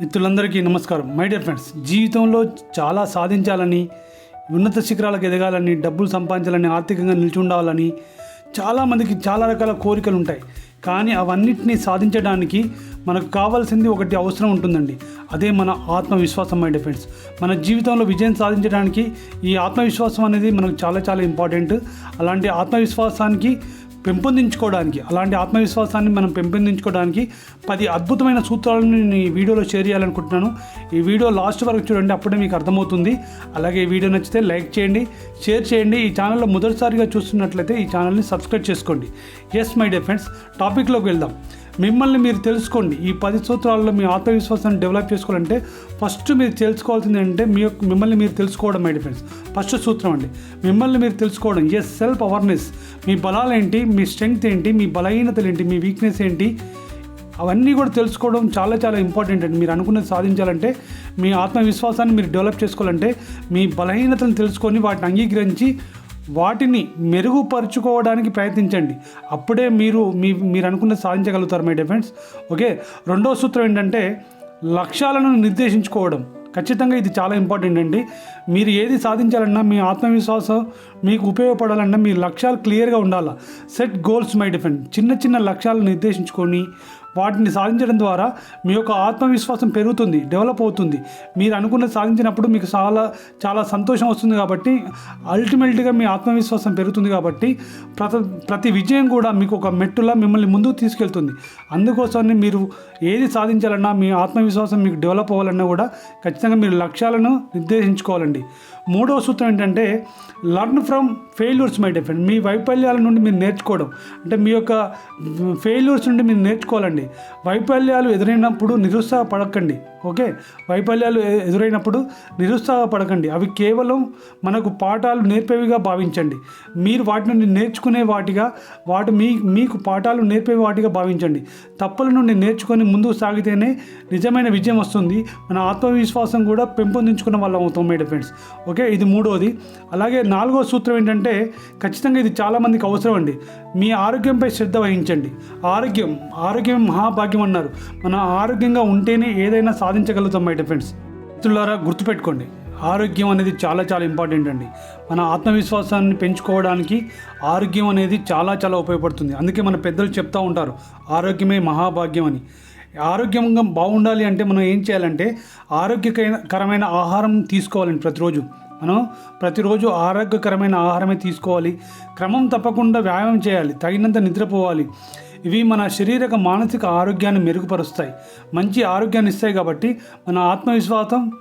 మిత్రులందరికీ నమస్కారం. My dear friends జీవితంలో చాలా సాధించాలని ఉన్నత శిఖరాలకు ఎదగాలని డబ్బులు సంపాదించాలని ఆర్థికంగా నిలిచి ఉండాలని చాలామందికి చాలా రకాల కోరికలు ఉంటాయి కానీ అవన్నిటినీ సాధించడానికి మనకు కావాల్సింది ఒకటి అవసరం ఉంటుందండి. అదే మన ఆత్మవిశ్వాసం మై డిఫెండ్స్ మన జీవితంలో విజయం సాధించడానికి ఈ ఆత్మవిశ్వాసం అనేది మనకు చాలా చాలా ఇంపార్టెంట్. అలాంటి ఆత్మవిశ్వాసానికి పెంపొందించుకోవడానికి అలాంటి ఆత్మవిశ్వాసాన్ని మనం పెంపొందించుకోవడానికి పది అద్భుతమైన సూత్రాలను నేను ఈ వీడియోలో షేర్ చేయాలనుకుంటున్నాను. ఈ వీడియో లాస్ట్ వరకు చూడండి అప్పుడే మీకు అర్థమవుతుంది. అలాగే ఈ వీడియో నచ్చితే లైక్ చేయండి షేర్ చేయండి. ఈ ఛానల్లో మొదటిసారిగా చూస్తున్నట్లయితే ఈ ఛానల్ని సబ్స్క్రైబ్ చేసుకోండి. ఎస్ మై డియర్ ఫ్రెండ్స్ టాపిక్లోకి వెళ్దాం. మిమ్మల్ని మీరు తెలుసుకోండి. ఈ పది సూత్రాల్లో మీ ఆత్మవిశ్వాసాన్ని డెవలప్ చేసుకోవాలంటే ఫస్ట్ మీరు తెలుసుకోవాల్సింది ఏంటంటే మీ యొక్క మిమ్మల్ని మీరు తెలుసుకోవడం మై ఫ్రెండ్స్ ఫస్ట్ సూత్రం అండి. మిమ్మల్ని మీరు తెలుసుకోవడం. ఎస్ సెల్ఫ్ అవర్నెస్ మీ బలాలు ఏంటి? మీ స్ట్రెంగ్త్ ఏంటి? మీ బలహీనతలు ఏంటి? మీ వీక్నెస్ ఏంటి? అవన్నీ కూడా తెలుసుకోవడం చాలా చాలా ఇంపార్టెంట్ అండి. మీరు అనుకున్నది సాధించాలంటే మీ ఆత్మవిశ్వాసాన్ని మీరు డెవలప్ చేసుకోవాలంటే మీ బలహీనతలను తెలుసుకొని వాటిని అంగీకరించి వాటిని మెరుగుపరుచుకోవడానికి ప్రయత్నించండి. అప్పుడే మీరు మీ మీరు అనుకున్నది సాధించగలుగుతారు మై డిఫెండ్స్ ఓకే రెండో సూత్రం ఏంటంటే లక్ష్యాలను నిర్దేశించుకోవడం. ఖచ్చితంగా ఇది చాలా ఇంపార్టెంట్ అండి. మీరు ఏది సాధించాలన్నా మీ ఆత్మవిశ్వాసం మీకు ఉపయోగపడాలన్నా మీ లక్ష్యాలు క్లియర్గా ఉండాలా. సెట్ గోల్స్ మై డిఫెండ్ చిన్న చిన్న లక్ష్యాలను నిర్దేశించుకొని వాటిని సాధించడం ద్వారా మీ యొక్క ఆత్మవిశ్వాసం పెరుగుతుంది డెవలప్ అవుతుంది. మీరు అనుకున్నది సాధించినప్పుడు మీకు చాలా చాలా సంతోషం వస్తుంది కాబట్టి అల్టిమేట్గా మీ ఆత్మవిశ్వాసం పెరుగుతుంది కాబట్టి ప్రతి ప్రతి విజయం కూడా మీకు ఒక మెట్టులా మిమ్మల్ని ముందుకు తీసుకెళ్తుంది. అందుకోసమని మీరు ఏది సాధించాలన్నా మీ ఆత్మవిశ్వాసం మీకు డెవలప్ అవ్వాలన్నా కూడా ఖచ్చితంగా మీరు లక్ష్యాలను నిర్దేశించుకోవాలండి. మూడవ సూత్రం ఏంటంటే learn from failures my defend మీ వైఫల్యాల నుండి మీరు నేర్చుకోవడం. అంటే మీ యొక్క ఫెయిల్యూర్స్ నుండి మీరు నేర్చుకోవాలండి. వైఫల్యాలు ఎదురైనప్పుడు నిరుత్సాహపడకండి. ఓకే? వైఫల్యాలు ఎ- ఎదురైనప్పుడు నిరుత్సాహపడకండి. అవి కేవలం మనకు పాఠాలు నేర్పేవిగా భావించండి. మీరు వాటి నుండి నేర్చుకునే వాటిగా వాటి మీ మీకు పాఠాలు నేర్పే వాటిగా భావించండి. తప్పుల నుండి నేర్చుకొని ముందుకు సాగితేనే నిజమైన విజయం వస్తుంది. మన ఆత్మవిశ్వాసం కూడా పెంపొందించుకున్న వాళ్ళం అవుతాం మేడం ఫ్రెండ్స్ ఓకే? ఇది మూడోది. అలాగే నాలుగో సూత్రం ఏంటంటే ఖచ్చితంగా ఇది చాలామందికి అవసరం అండి. మీ ఆరోగ్యంపై శ్రద్ధ వహించండి. ఆరోగ్యం ఆరోగ్యం మహాభాగ్యం అన్నారు. మన ఆరోగ్యంగా ఉంటేనే ఏదైనా సాధించగలుగుతాం మై డిఫెండ్స్ మిత్రులారా గుర్తుపెట్టుకోండి ఆరోగ్యం అనేది చాలా చాలా ఇంపార్టెంట్ అండి. మన ఆత్మవిశ్వాసాన్ని పెంచుకోవడానికి ఆరోగ్యం అనేది చాలా చాలా ఉపయోగపడుతుంది. అందుకే మన పెద్దలు చెప్తూ ఉంటారు ఆరోగ్యమే మహాభాగ్యం అని. ఆరోగ్యంగా బాగుండాలి అంటే మనం ఏం చేయాలంటే ఆరోగ్యకరమైన ఆహారం తీసుకోవాలండి ప్రతిరోజు. మనం ప్రతిరోజు ఆరోగ్యకరమైన ఆహారమే తీసుకోవాలి. క్రమం తప్పకుండా వ్యాయామం చేయాలి తగినంత నిద్రపోవాలి. ఇవి మన శారీరక మానసిక ఆరోగ్యాన్ని మెరుగుపరుస్తాయి. మంచి ఆరోగ్యాన్ని ఇస్తాయి కాబట్టి మన ఆత్మవిశ్వాసం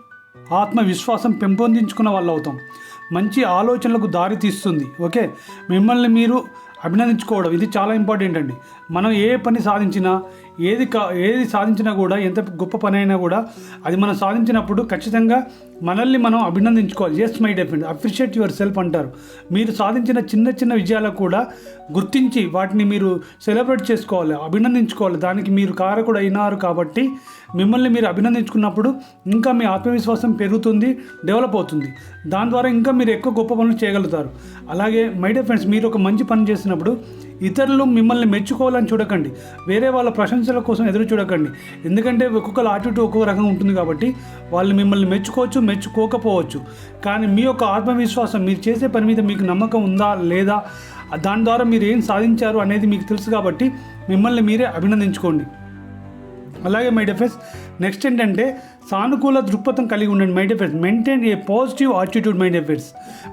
ఆత్మవిశ్వాసం పెంపొందించుకున్న వాళ్ళు అవుతాం మంచి ఆలోచనలకు దారి తీస్తుంది ఓకే? మిమ్మల్ని మీరు అభినందించుకోవడం ఇది చాలా ఇంపార్టెంట్ అండి. మనం ఏ పని సాధించినా ఏది కా ఏది సాధించినా కూడా ఎంత గొప్ప పని అయినా కూడా అది మనం సాధించినప్పుడు ఖచ్చితంగా మనల్ని మనం అభినందించుకోవాలి. Yes my definite appreciate yourself అంటారు. మీరు సాధించిన చిన్న చిన్న విజయాలకు కూడా గుర్తించి వాటిని మీరు సెలబ్రేట్ చేసుకోవాలి అభినందించుకోవాలి. దానికి మీరు కారకుడు అయినారు కాబట్టి మిమ్మల్ని మీరు అభినందించుకున్నప్పుడు ఇంకా మీ ఆత్మవిశ్వాసం పెరుగుతుంది డెవలప్ అవుతుంది. దాని ద్వారా ఇంకా మీరు ఎక్కువ గొప్ప పనులు చేయగలుగుతారు. అలాగే మై డియర్ ఫ్రెండ్స్ మీరు ఒక మంచి పని చేసినప్పుడు ఇతరులు మిమ్మల్ని మెచ్చుకోవాలని చూడకండి. వేరే వాళ్ళ ప్రశంసల కోసం ఎదురు చూడకండి. ఎందుకంటే ఒక్కొక్కరు ఆటిట్యూడ్ ఒక్కొక్క రకంగా ఉంటుంది కాబట్టి వాళ్ళు మిమ్మల్ని మెచ్చుకోవచ్చు మెచ్చుకోకపోవచ్చు. కానీ మీ యొక్క ఆత్మవిశ్వాసం మీరు చేసే పని మీద మీకు నమ్మకం ఉందా లేదా? దాని ద్వారా మీరు ఏం సాధించారు అనేది మీకు తెలుసు కాబట్టి మిమ్మల్ని మీరే అభినందించుకోండి. అలాగే మై నెక్స్ట్ ఏంటంటే సానుకూల దృక్పథం కలిగి ఉండండి mind maintain a positive attitude mind effects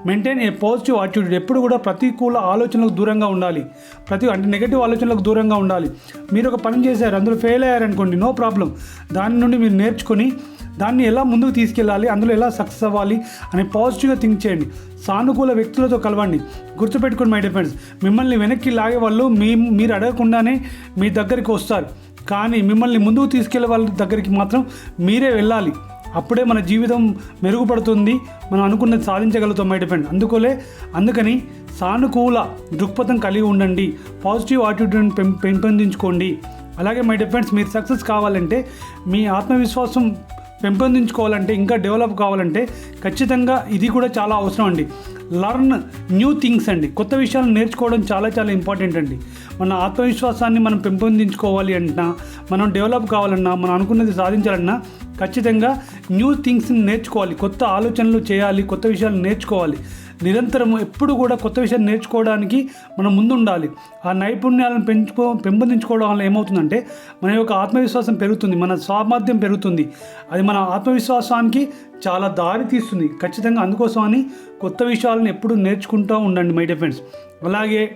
maintain a positive attitude ఎప్పుడు కూడా ప్రతికూల ఆలోచనలకు దూరంగా ఉండాలి. ప్రతి అంటే నెగిటివ్ ఆలోచనలకు దూరంగా ఉండాలి. మీరు ఒక పని చేశారు అందులో ఫెయిల్ అయ్యారనుకోండి నో ప్రాబ్లం దాని నుండి మీరు నేర్చుకొని దాన్ని ఎలా ముందుకు తీసుకెళ్ళాలి అందులో ఎలా సక్సెస్ అవ్వాలి అని పాజిటివ్గా థింక్ చేయండి. సానుకూల వ్యక్తులతో కలవండి. గుర్తుపెట్టుకోండి మై డిఫెండ్స్ మిమ్మల్ని వెనక్కి లాగే వాళ్ళు మీ మీరు అడగకుండానే మీ దగ్గరికి వస్తారు. కానీ మిమ్మల్ని ముందుకు తీసుకెళ్ళే వాళ్ళ దగ్గరికి మాత్రం మీరే వెళ్ళాలి. అప్పుడే మన జీవితం మెరుగుపడుతుంది. మనం అనుకున్నది సాధించగలుగుతాం మై డిఫెండ్ అందుకోలే అందుకని సానుకూల దృక్పథం కలిగి ఉండండి. పాజిటివ్ యాటిట్యూడ్ని పెం పెంపొందించుకోండి. అలాగే మై డిఫెండ్స్ మీరు సక్సెస్ కావాలంటే మీ ఆత్మవిశ్వాసం పెంపొందించుకోవాలంటే ఇంకా డెవలప్ కావాలంటే ఖచ్చితంగా ఇది కూడా చాలా అవసరం అండి. లర్న్ న్యూ థింగ్స్ అండి. కొత్త విషయాలు నేర్చుకోవడం చాలా చాలా ఇంపార్టెంట్ అండి. మన ఆత్మవిశ్వాసాన్ని మనం పెంపొందించుకోవాలి అంటున్నా మనం డెవలప్ కావాలన్నా మనం అనుకున్నది సాధించాలన్నా ఖచ్చితంగా న్యూ థింగ్స్ని నేర్చుకోవాలి. కొత్త ఆలోచనలు చేయాలి కొత్త విషయాలు నేర్చుకోవాలి. నిరంతరము ఎప్పుడు కూడా కొత్త విషయాన్ని నేర్చుకోవడానికి మనం ముందు ఉండాలి ఆ నైపుణ్యాలను పెంచుకో పెంపొందించుకోవడం వల్ల ఏమవుతుందంటే మన యొక్క ఆత్మవిశ్వాసం పెరుగుతుంది మన సామర్థ్యం పెరుగుతుంది. అది మన ఆత్మవిశ్వాసానికి చాలా దారి తీస్తుంది. ఖచ్చితంగా అందుకోసం అని కొత్త విషయాలను ఎప్పుడు నేర్చుకుంటూ ఉండండి మై డియర్ ఫ్రెండ్స్. అలాగే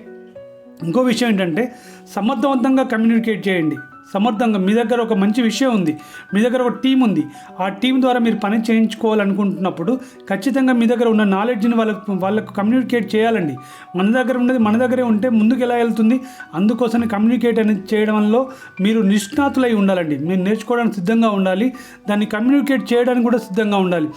ఇంకో విషయం ఏంటంటే సమర్థవంతంగా కమ్యూనికేట్ చేయండి. సమర్థంగా మీ దగ్గర ఒక మంచి విషయం ఉంది. మీ దగ్గర ఒక టీం ఉంది. ఆ టీం ద్వారా మీరు పని చేయించుకోవాలనుకుంటున్నప్పుడు ఖచ్చితంగా మీ దగ్గర ఉన్న నాలెడ్జ్ని వాళ్ళకు వాళ్ళకు కమ్యూనికేట్ చేయాలండి. మన దగ్గర ఉన్నది మన దగ్గరే ఉంటే ముందుకు ఎలా వెళ్తుంది? అందుకోసం కమ్యూనికేట్ అనేది చేయడంలో మీరు నిష్ణాతులై ఉండాలండి. మీరు నేర్చుకోవడానికి సిద్ధంగా ఉండాలి. దాన్ని కమ్యూనికేట్ చేయడానికి కూడా సిద్ధంగా ఉండాలి.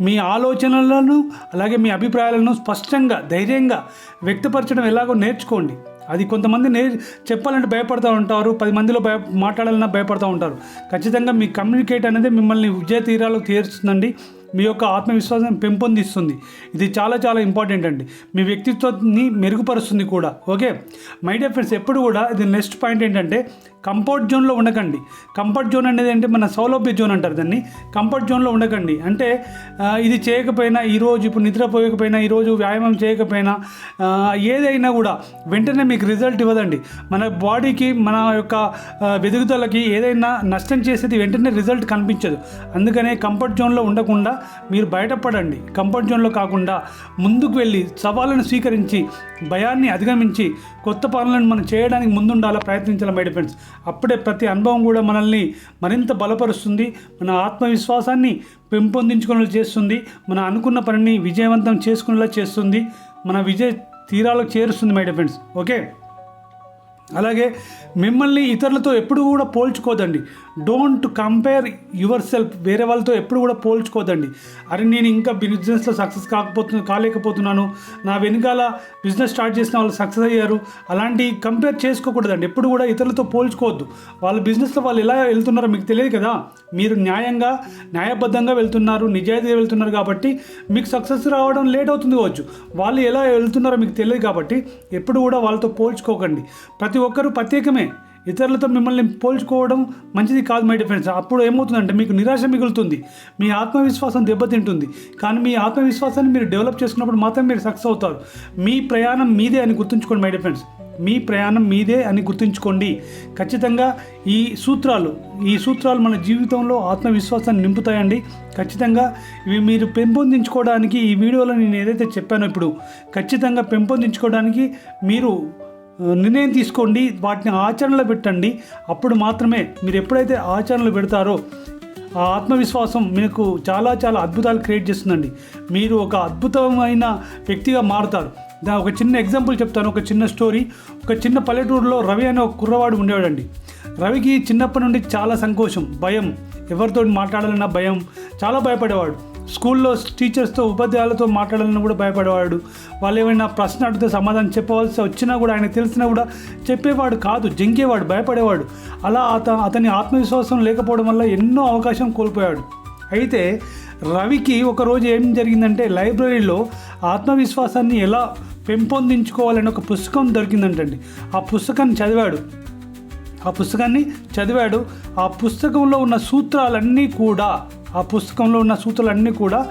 మీ ఆలోచనలను అలాగే మీ అభిప్రాయాలను స్పష్టంగా ధైర్యంగా వ్యక్తపరచడం ఎలాగో నేర్చుకోండి. అది కొంతమంది నే చెప్పాలంటే భయపడుతూ ఉంటారు పది మందిలో భయ మాట్లాడాలన్నా భయపడుతూ ఉంటారు. ఖచ్చితంగా మీ కమ్యూనికేట్ అనేది మిమ్మల్ని విజయ తీరాలకు తీరుస్తుందండి. మీ యొక్క ఆత్మవిశ్వాసం పెంపొందిస్తుంది. ఇది చాలా చాలా ఇంపార్టెంట్ అండి. మీ వ్యక్తిత్వాన్ని మెరుగుపరుస్తుంది కూడా. ఓకే? మై డియర్ ఫ్రెండ్స్ ఎప్పుడు కూడా ఇది నెక్స్ట్ పాయింట్ ఏంటంటే కంఫర్ట్ జోన్లో ఉండకండి. కంఫర్ట్ జోన్ అనేది అంటే మన సౌలభ్య జోన్ అంటారు దాన్ని. కంఫర్ట్ జోన్లో ఉండకండి. అంటే ఇది చేయకపోయినా ఈరోజు ఇప్పుడు నిద్రపోయకపోయినా ఈరోజు వ్యాయామం చేయకపోయినా ఏదైనా కూడా వెంటనే మీకు రిజల్ట్ ఇవ్వదండి. మన బాడీకి మన యొక్క వెదుగుదలకి ఏదైనా నష్టం చేసేది వెంటనే రిజల్ట్ కనిపించదు. అందుకనే కంఫర్ట్ జోన్లో ఉండకుండా మీరు బయటపడండి. కంఫర్ట్ జోన్లో కాకుండా ముందుకు వెళ్ళి సవాళ్ళను స్వీకరించి భయాన్ని అధిగమించి కొత్త పనులను మనం చేయడానికి ముందుండాలా ప్రయత్నించాలి మై ఫ్రెండ్స్. అప్పుడే ప్రతి అనుభవం కూడా మనల్ని మరింత బలపరుస్తుంది. మన ఆత్మవిశ్వాసాన్ని పెంపొందించుకునేలా చేస్తుంది. మన అనుకున్న పనిని విజయవంతం చేసుకునేలా చేస్తుంది. మన విజయ తీరాలకు చేరుస్తుంది మై ఫ్రెండ్స్ ఓకే అలాగే మిమ్మల్ని ఇతరులతో ఎప్పుడు కూడా పోల్చుకోదండి. డోంట్ కంపేర్ యువర్ సెల్ఫ్ వేరే వాళ్ళతో ఎప్పుడు కూడా పోల్చుకోదండి. అరే నేను ఇంకా బిజినెస్లో సక్సెస్ కాకపోతున్నా కాలేకపోతున్నాను. నా వెనకాల బిజినెస్ స్టార్ట్ చేసిన వాళ్ళు సక్సెస్ అయ్యారు. అలాంటి కంపేర్ చేసుకోకూడదండి. ఎప్పుడు కూడా ఇతరులతో పోల్చుకోవద్దు. వాళ్ళ బిజినెస్లో వాళ్ళు ఎలా వెళ్తున్నారో మీకు తెలియదు కదా? మీరు న్యాయంగా న్యాయబద్ధంగా వెళ్తున్నారు నిజాయితీగా వెళ్తున్నారు కాబట్టి మీకు సక్సెస్ రావడం లేట్ అవుతుంది కావచ్చు. వాళ్ళు ఎలా వెళ్తున్నారో మీకు తెలియదు కాబట్టి ఎప్పుడు కూడా వాళ్ళతో పోల్చుకోకండి. ప్రతి ఒక్కరూ ప్రత్యేకమే. ఇతరులతో మిమ్మల్ని పోల్చుకోవడం మంచిది కాదు మై ఫ్రెండ్స్ అప్పుడు ఏమవుతుందంటే మీకు నిరాశ మిగులుతుంది. మీ ఆత్మవిశ్వాసం దెబ్బతింటుంది. కానీ మీ ఆత్మవిశ్వాసాన్ని మీరు డెవలప్ చేసుకున్నప్పుడు మాత్రం మీరు సక్సెస్ అవుతారు. మీ ప్రయాణం మీదే అని గుర్తుంచుకోండి మై డిఫరెన్స్ మీ ప్రయాణం మీదే అని గుర్తుంచుకోండి. ఖచ్చితంగా ఈ సూత్రాలు ఈ సూత్రాలు మన జీవితంలో ఆత్మవిశ్వాసాన్ని నింపుతాయండి. ఖచ్చితంగా ఇవి మీరు పెంపొందించుకోవడానికి ఈ వీడియోలో నేను ఏదైతే చెప్పానో ఇప్పుడు ఖచ్చితంగా పెంపొందించుకోవడానికి మీరు నిర్ణయం తీసుకోండి వాటిని ఆచరణలో పెట్టండి. అప్పుడు మాత్రమే మీరు ఎప్పుడైతే ఆచరణలో పెడతారో ఆ ఆత్మవిశ్వాసం మీకు చాలా చాలా అద్భుతాలు క్రియేట్ చేస్తుందండి. మీరు ఒక అద్భుతమైన వ్యక్తిగా మారుతారు. దా ఒక చిన్న ఎగ్జాంపుల్ చెప్తాను ఒక చిన్న స్టోరీ. ఒక చిన్న పల్లెటూరులో రవి అనే ఒక కుర్రవాడు ఉండేవాడండి. రవికి చిన్నప్పటి నుండి చాలా సంకోచం భయం ఎవరితో మాట్లాడాలన్నా భయం చాలా భయపడేవాడు. స్కూల్లో టీచర్స్తో ఉపాధ్యాయులతో మాట్లాడాలని కూడా భయపడేవాడు. వాళ్ళు ఏమైనా ప్రశ్న అడిగితే సమాధానం చెప్పవలసి వచ్చినా కూడా ఆయన తెలిసినా కూడా చెప్పేవాడు కాదు జంకేవాడు భయపడేవాడు. అలా అత అతని ఆత్మవిశ్వాసం లేకపోవడం వల్ల ఎన్నో అవకాశం కోల్పోయాడు. అయితే రవికి ఒకరోజు ఏం జరిగిందంటే లైబ్రరీలో ఆత్మవిశ్వాసాన్ని ఎలా పెంపొందించుకోవాలని ఒక పుస్తకం దొరికిందంటండి. ఆ పుస్తకాన్ని చదివాడు. ఆ పుస్తకాన్ని చదివాడు. ఆ పుస్తకంలో ఉన్న సూత్రాలన్నీ కూడా ఆ పుస్తకంలో ఉన్న సూత్రాలన్నీ కూడా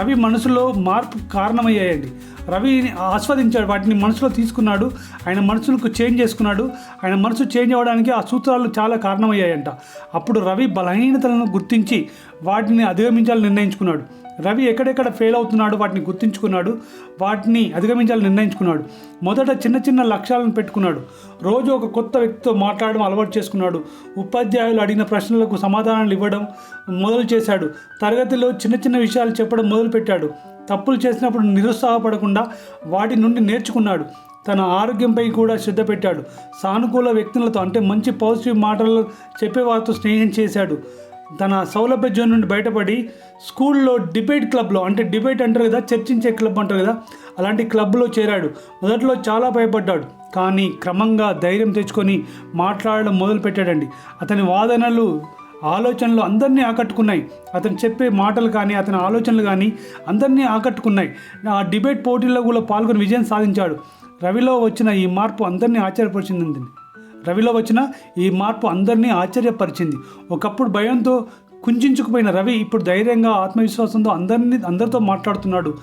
రవి మనసులో మార్పు కారణమయ్యాయండి. రవి ఆస్వాదించాడు వాటిని మనసులో తీసుకున్నాడు ఆయన మనసులకు చేంజ్ చేసుకున్నాడు ఆయన మనసు చేంజ్ అవ్వడానికి ఆ సూత్రాలు చాలా కారణమయ్యాయంట. అప్పుడు రవి బలహీనతలను గుర్తించి వాటిని అధిగమించాలని నిర్ణయించుకున్నాడు. రవి ఎక్కడెక్కడ ఫెయిల్ అవుతున్నాడు వాటిని గుర్తించుకున్నాడు వాటిని అధిగమించాలని నిర్ణయించుకున్నాడు మొదట చిన్న చిన్న లక్ష్యాలను పెట్టుకున్నాడు రోజు ఒక కొత్త వ్యక్తితో మాట్లాడడం అలవాటు చేసుకున్నాడు ఉపాధ్యాయులు అడిగిన ప్రశ్నలకు సమాధానాలు ఇవ్వడం మొదలు చేశాడు తరగతిలో చిన్న చిన్న విషయాలు చెప్పడం మొదలుపెట్టాడు తప్పులు చేసినప్పుడు నిరుత్సాహపడకుండా వాటి నుండి నేర్చుకున్నాడు తన ఆరోగ్యంపై కూడా శ్రద్ధ పెట్టాడు సానుకూల వ్యక్తులతో అంటే మంచి పాజిటివ్ మాటలు చెప్పే వారితో స్నేహం చేశాడు తన సౌలభ్య జోన్ నుండి బయటపడి స్కూల్లో డిబేట్ క్లబ్లో అంటే డిబేట్ అంటారు కదా చర్చించే క్లబ్ అంటారు కదా అలాంటి క్లబ్లో చేరాడు. మొదట్లో చాలా భయపడ్డాడు కానీ క్రమంగా ధైర్యం తెచ్చుకొని మాట్లాడడం మొదలుపెట్టాడండి. అతని వాదనలు ఆలోచనలు అందరినీ ఆకట్టుకున్నాయి. అతను చెప్పే మాటలు కానీ అతని ఆలోచనలు కానీ అందరినీ ఆకట్టుకున్నాయి. ఆ డిబేట్ పోటీల్లో కూడా పాల్గొని విజయం సాధించాడు. రవిలో వచ్చిన ఈ మార్పు అందరినీ ఆశ్చర్యపరిచింది రవిలో వచ్చిన ఈ మార్పు అందరినీ ఆశ్చర్యపరిచింది. ఒకప్పుడు భయంతో కుంచుకుపోయిన రవి ఇప్పుడు ధైర్యంగా ఆత్మవిశ్వాసంతో అందరినీ అందరితో మాట్లాడుతున్నాడు.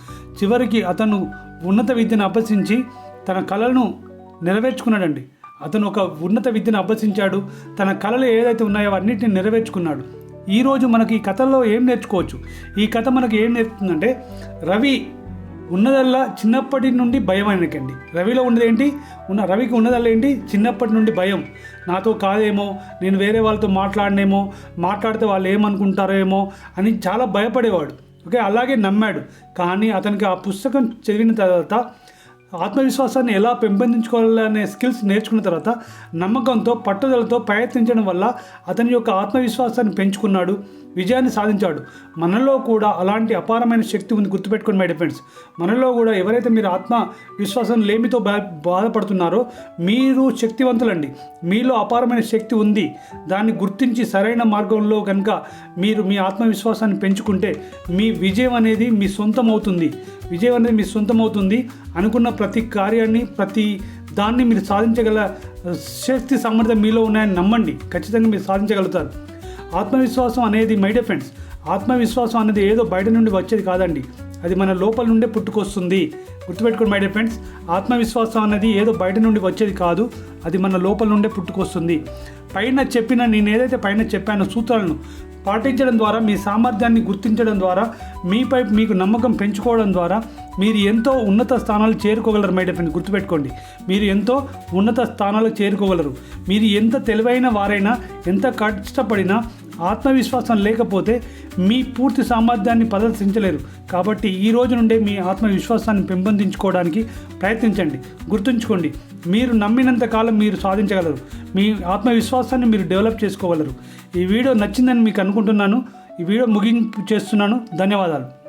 చివరికి అతను ఉన్నత విద్యను అభ్యసించి తన కళలను నెరవేర్చుకున్నాడండి. అతను ఒక ఉన్నత విద్యను అభ్యసించాడు. తన కళలు ఏదైతే ఉన్నాయో అన్నిటిని నెరవేర్చుకున్నాడు. ఈరోజు మనకి ఈ కథలో ఏం నేర్చుకోవచ్చు? ఈ కథ మనకి ఏం నేర్పుతుందంటే రవి ఉన్నదల్లా చిన్నప్పటి నుండి భయం ఆయనకండి. రవిలో ఉన్నది ఏంటి? ఉన్న రవికి ఉన్నదల్లా ఏంటి? చిన్నప్పటి నుండి భయం. నాతో కాదేమో నేను వేరే వాళ్ళతో మాట్లాడనేమో మాట్లాడితే వాళ్ళు ఏమనుకుంటారేమో అని చాలా భయపడేవాడు. ఓకే అలాగే నమ్మాడు. కానీ అతనికి ఆ పుస్తకం చదివిన తర్వాత ఆత్మవిశ్వాసాన్ని ఎలా పెంపొందించుకోవాలనే స్కిల్స్ నేర్చుకున్న తర్వాత నమ్మకంతో పట్టుదలతో ప్రయత్నించడం వల్ల అతని యొక్క ఆత్మవిశ్వాసాన్ని పెంచుకున్నాడు. విజయాన్ని సాధించాడు. మనలో కూడా అలాంటి అపారమైన శక్తి ఉంది గుర్తుపెట్టుకోండి మై డిఫెండ్స్ మనలో కూడా ఎవరైతే మీరు ఆత్మ విశ్వాసం లేమితో బా బాధపడుతున్నారో మీరు శక్తివంతులండి. మీలో అపారమైన శక్తి ఉంది. దాన్ని గుర్తించి సరైన మార్గంలో కనుక మీరు మీ ఆత్మవిశ్వాసాన్ని పెంచుకుంటే మీ విజయం అనేది మీ సొంతం అవుతుంది విజయం అనేది మీ సొంతం అవుతుంది అనుకున్న ప్రతి కార్యాన్ని ప్రతి దాన్ని మీరు సాధించగల శక్తి సామర్థ్యం మీలో ఉన్నాయని నమ్మండి. ఖచ్చితంగా మీరు సాధించగలుగుతారు. ఆత్మవిశ్వాసం అనేది మై డియర్ ఆత్మవిశ్వాసం అనేది ఏదో బయట నుండి వచ్చేది కాదండి. అది మన లోపల నుండే పుట్టుకొస్తుంది. గుర్తుపెట్టుకోండి మై ఫ్రెండ్స్ ఆత్మవిశ్వాసం అనేది ఏదో బయట నుండి వచ్చేది కాదు అది మన లోపల నుండే పుట్టుకొస్తుంది. పైన చెప్పిన నేను ఏదైతే పైన చెప్పానో సూత్రాలను పాటించడం ద్వారా మీ సామర్థ్యాన్ని గుర్తించడం ద్వారా మీపై మీకు నమ్మకం పెంచుకోవడం ద్వారా మీరు ఎంతో ఉన్నత స్థానాలు చేరుకోగలరు మై డియర్ గుర్తుపెట్టుకోండి. మీరు ఎంతో ఉన్నత స్థానాలకు చేరుకోగలరు. మీరు ఎంత తెలివైన వారైనా ఎంత కష్టపడినా ఆత్మవిశ్వాసం లేకపోతే మీ పూర్తి సామర్థ్యాన్ని ప్రదర్శించలేరు. కాబట్టి ఈ రోజు నుండే మీ ఆత్మవిశ్వాసాన్ని పెంపొందించుకోవడానికి ప్రయత్నించండి. గుర్తుంచుకోండి మీరు నమ్మినంత కాలం మీరు సాధించగలరు. మీ ఆత్మవిశ్వాసాన్ని మీరు డెవలప్ చేసుకోగలరు. ఈ వీడియో నచ్చిందని మీకు అనుకుంటున్నాను. ఈ వీడియో ముగింపు చేస్తున్నాను. ధన్యవాదాలు.